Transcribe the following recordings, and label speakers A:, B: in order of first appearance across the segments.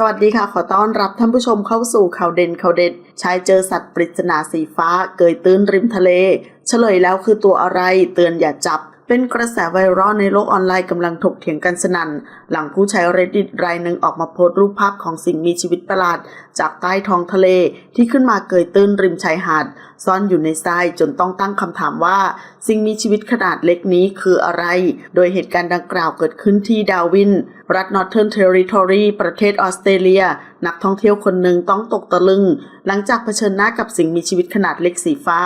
A: สวัสดีค่ะ ขอต้อนรับท่านผู้ชมเข้าสู่ข่าวเด่นข่าวเด็ดชายเจอสัตว์ปริศนาสีฟ้า เกยตื้นริมทะเล เฉลยแล้วคือตัวอะไร เตือนอย่าจับ เป็นกระแสไวรัลในโลกออนไลน์กำลังถกเถียงกันสนั่น หลังผู้ใช้ reddit รายหนึ่งออกมาโพสต์รูปภาพของสิ่งมีชีวิตประหลาด จากใต้ท้องทะเลที่ขึ้นมาเกยตื้นริมชายหาด ซ่อนอยู่ในทรายจนต้องตั้งคำถามว่า สิ่งมีชีวิตขนาดเล็กนี้คืออะไร โดยเหตุการณ์ดังกล่าวเกิดขึ้นที่ดาวิน รัฐ Northern Territory ประเทศออสเตรเลีย นักท่องเที่ยวคนหนึ่งต้องตกตะลึง หลังจากเผชิญหน้ากับสิ่งมีชีวิตขนาดเล็กสีฟ้า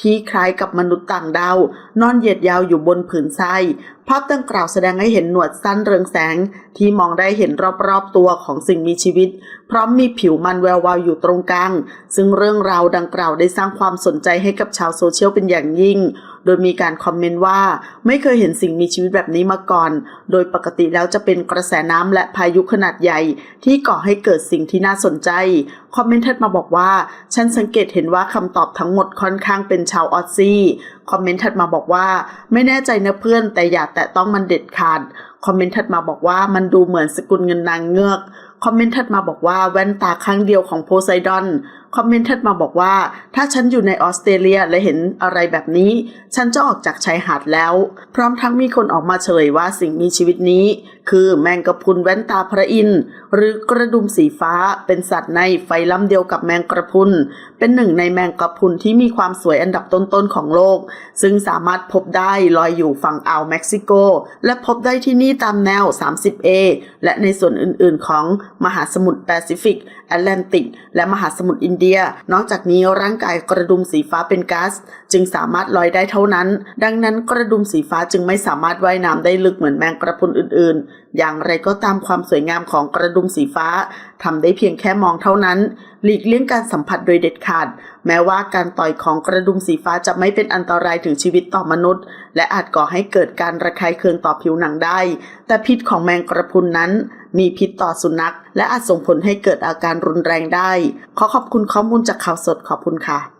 A: ที่คล้ายกับมนุษย์ต่างดาว นอนเหยียดยาวอยู่บนผืนทรายภาพดังกล่าวแสดงให้เห็นหนวดสั้นเรืองแสง ที่มองได้เห็นรอบๆตัวของสิ่งมีชีวิต พร้อมมีผิวมันแวววาวอยู่ตรงกลาง ซึ่งเรื่องราวดังกล่าวได้สร้างความสนใจให้กับชาวโซเชียลเป็นอย่างยิ่ง โดยมีการคอมเมนต์ว่า ไม่เคยเห็นสิ่งมีชีวิตแบบนี้มาก่อน โดยปกติแล้วจะเป็นกระแสน้ำและพายุขนาดใหญ่ ที่ก่อให้เกิดสิ่งที่น่าสนใจ คอมเมนต์ถัดมาบอกว่า ฉันสังเกตเห็นว่าคำตอบทั้งหมดค่อนข้างเป็นชาวออสซี่ คอมเมนต์ถัดมาบอกว่า ไม่แน่ใจนะเพื่อนแต่อย่าแตะต้องมันเด็ดขาด คอมเมนต์ถัดมาบอกว่ามันดูเหมือนสกุลเงินนางเงือก คอมเมนต์ถัดมาบอกว่าแว่นตาข้างเดียวของโพไซดอนคอมเมนต์ถัดมาบอกว่า ถ้าฉันอยู่ในออสเตรเลียและเห็นอะไรแบบนี้ ฉันจะออกจากชายหาดแล้ว พร้อมทั้งมีคนออกมาเฉยว่าสิ่งมีชีวิตนี้ คือแมงกะพรุนแว่นตาพระอินทร์หรือกระดุมสีฟ้าเป็นสัตว์ในไฟล้ำเดียวกับแมงกระพรุน เป็นหนึ่งในแมงกะพรุนที่มีความสวยอันดับต้นๆของโลก ซึ่งสามารถพบได้ลอยอยู่ฝั่งอ่าวเม็กซิโก และพบได้ที่นี่ตามแนว 30A และในส่วนอื่นๆของมหาสมุทรแปซิฟิก แอตแลนติก และมหาสมุทรอินเดีย นอกจากนี้ร่างกายกระดุมสีฟ้าเป็นก๊าซจึงสามารถลอยได้เท่านั้น ดังนั้นกระดุมสีฟ้าจึงไม่สามารถว่ายน้ำได้ลึกเหมือนแมงกระพุนอื่น ๆ อย่างไรก็ตามความสวยงามของกระดุมสีฟ้าทำได้เพียงแค่มองเท่านั้น หลีกเลี่ยงการสัมผัสโดยเด็ดขาด แม้ว่าการต่อยของกระดุมสีฟ้าจะไม่เป็นอันตรายถึงชีวิตต่อมนุษย์ และอาจก่อให้เกิดการระคายเคืองต่อผิวหนังได้ แต่พิษของแมงกระพุนนั้น มีพิษต่อสุนัข และอาจส่งผลให้เกิดอาการรุนแรงได้ ขอขอบคุณข้อมูลจากข่าวสดขอบคุณค่ะ